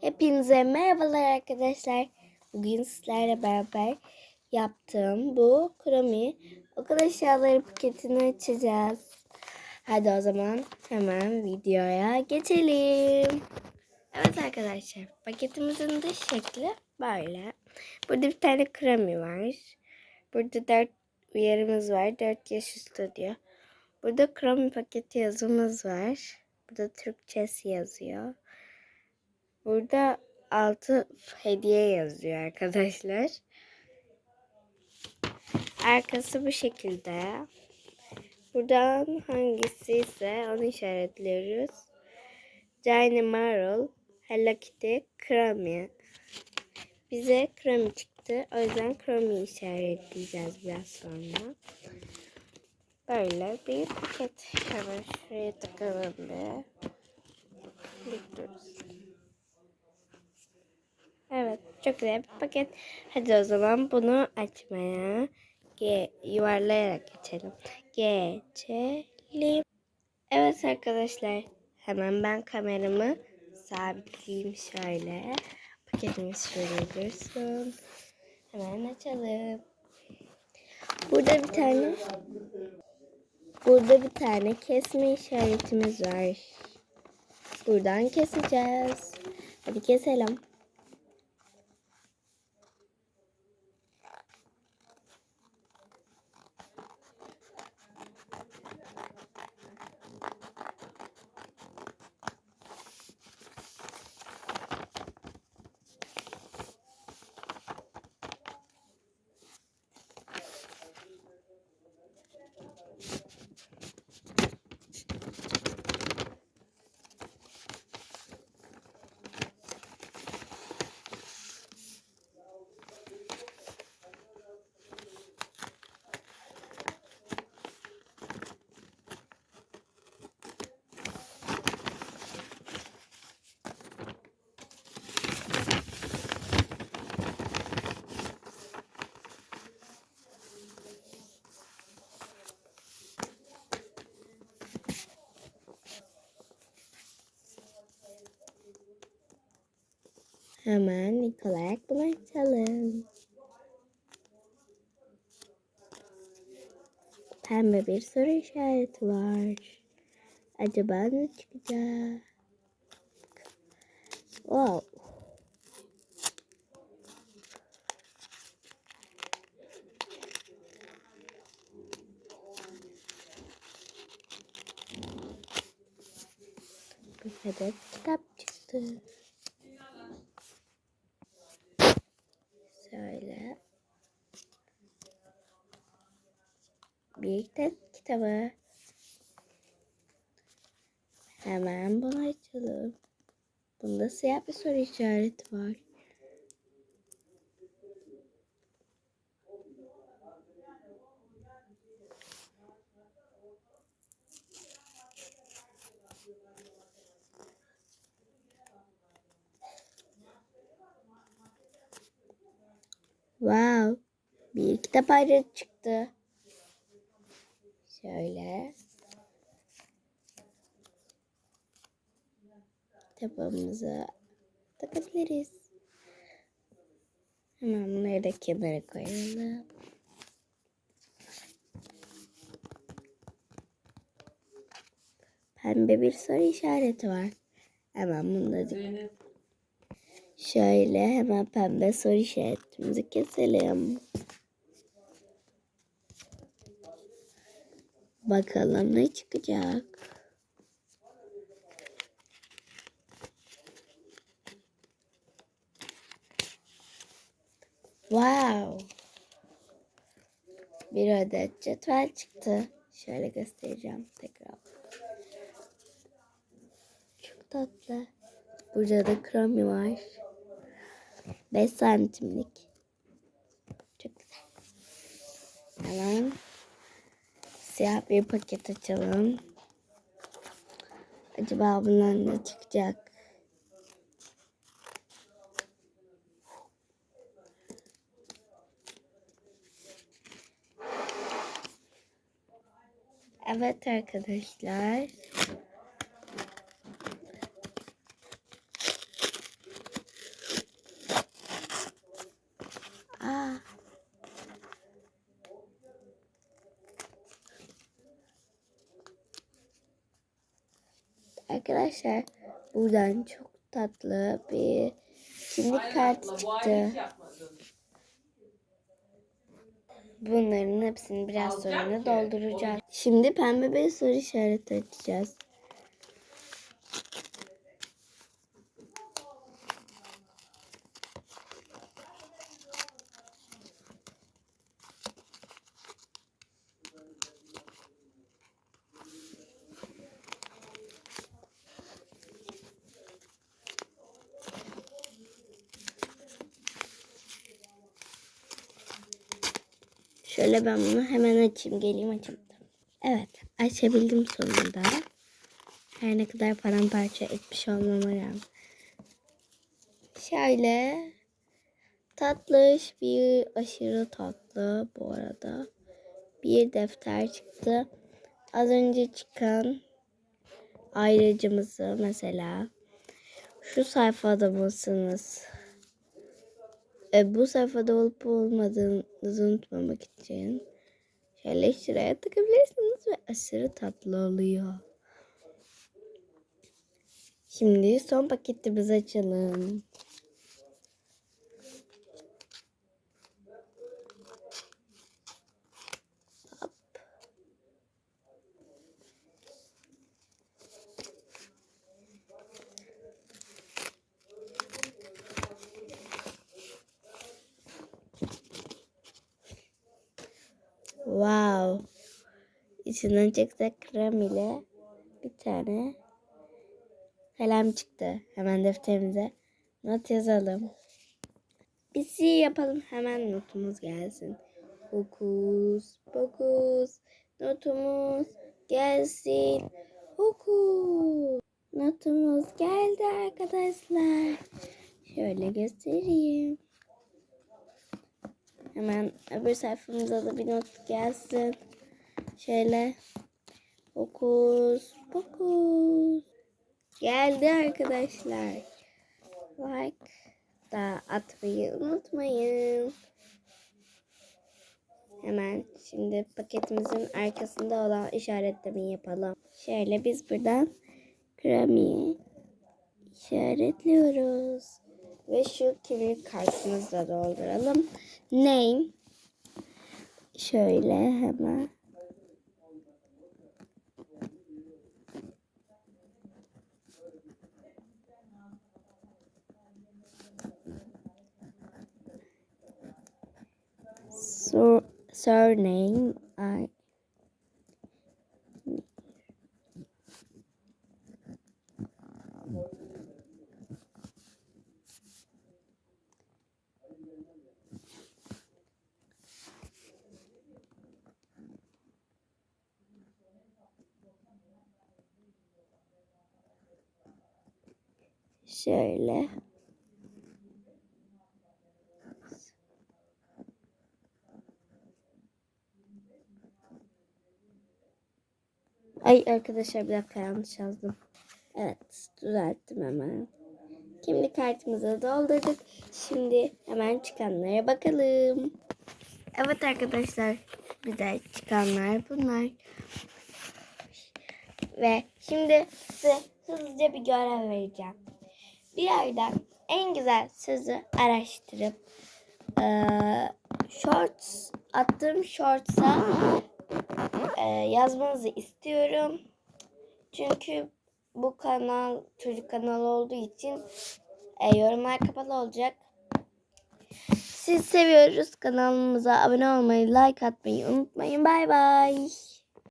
Hepinize merhabalar arkadaşlar. Bugün sizlerle beraber yaptığım bu kromi okul eşyaları paketini açacağız. Hadi o zaman hemen videoya geçelim. Evet arkadaşlar paketimizin dış şekli böyle. Burada bir tane kromi var. Burada dört uyarımız var. 4 yaş üstü diyor. Burada kromi paketi yazımız var. Burada Türkçesi yazıyor. Burada altı hediye yazıyor arkadaşlar. Arkası bu şekilde. Buradan hangisi ise onu işaretliyoruz. Giant Marvel, Hello Kitty, Chromie. Bize Chromie çıktı. O yüzden Chromie işaretleyeceğiz biraz sonra. Böyle bir paket. Hemen şuraya takalım bir. Bekliyoruz. Evet çok güzel bir paket. Hadi o zaman bunu açmaya G yuvarlayarak geçelim. Geçelim. Evet arkadaşlar hemen ben kameramı sabitleyeyim şöyle. Paketimiz şöyle dursun. Hemen açalım. Burada bir tane Burada bir tane kesme işaretimiz var. Buradan keseceğiz. Hadi keselim. Hemen ilk olarak bunu. Pembe bir soru işareti var. Acaba ne çıkacak? Wow. Bir adet kitap çıktı. Şöyle. Bir de kitabı. Hemen bunu açalım. Bunda siyah bir soru işareti var. Wow. Bir kitap ayrı çıktı. Şöyle. Kitabımızı takabiliriz. Hemen bunları da kenara koyalım. Pembe bir soru işareti var. Hemen bunu da Şöyle hemen pembe soru işaretimizi keselim. Bakalım ne çıkacak. Wow. Bir adet cetvel çıktı. Şöyle göstereceğim tekrar. Çok tatlı. Burada da kromi var. 5 santimlik. Çok güzel. Hemen siyah bir paket açalım. Acaba bundan ne çıkacak? Evet arkadaşlar. Arkadaşlar buradan çok tatlı bir kimlik kartı çıktı. Bunların hepsini biraz sonra dolduracağız. Şimdi pembe bir soru işareti açacağız. Şöyle ben bunu hemen açayım. Geleyim açayım. Evet. Açabildim sonunda. Her ne kadar paramparça etmiş olmama rağmen. Şöyle tatlış bir aşırı tatlı bu arada. Bir defter çıktı. Az önce çıkan ayrıcımızı mesela şu sayfada mısınız? E, bu sayfada olup olmadığınızı unutmamak için şöyle şuraya tıkabilirsiniz ve aşırı tatlı oluyor. Şimdi son paketimizi açalım. Wow. İçinden çıksa krem ile bir tane kalem çıktı. Hemen defterimize not yazalım. Bir şey yapalım. Hemen notumuz gelsin. Hokus pokus. Notumuz gelsin. Hokus. Notumuz geldi arkadaşlar. Şöyle göstereyim. Hemen öbür sayfamıza da bir not gelsin. Şöyle. Fokus. Fokus. Geldi arkadaşlar. Like da atmayı unutmayın. Hemen şimdi paketimizin arkasında olan işaretlemeyi yapalım. Şöyle biz buradan kremi işaretliyoruz. Ve şu kimlik kartımızı da dolduralım. Name. Şöyle hemen. Sur surname. I Şöyle. Ay arkadaşlar bir dakika yanlış yazdım. Evet düzelttim hemen. Kimlik kartımızı doldurduk. Şimdi hemen çıkanlara bakalım. Evet arkadaşlar bize çıkanlar bunlar. Ve şimdi size hızlıca bir görev vereceğim. Bir yerden en güzel sözü araştırıp eee shorts attığım shorts'a eee, yazmanızı istiyorum. Çünkü bu kanal çocuk kanalı olduğu için e, yorumlar kapalı olacak. Siz seviyoruz. Kanalımıza abone olmayı, like atmayı unutmayın. Bay bay.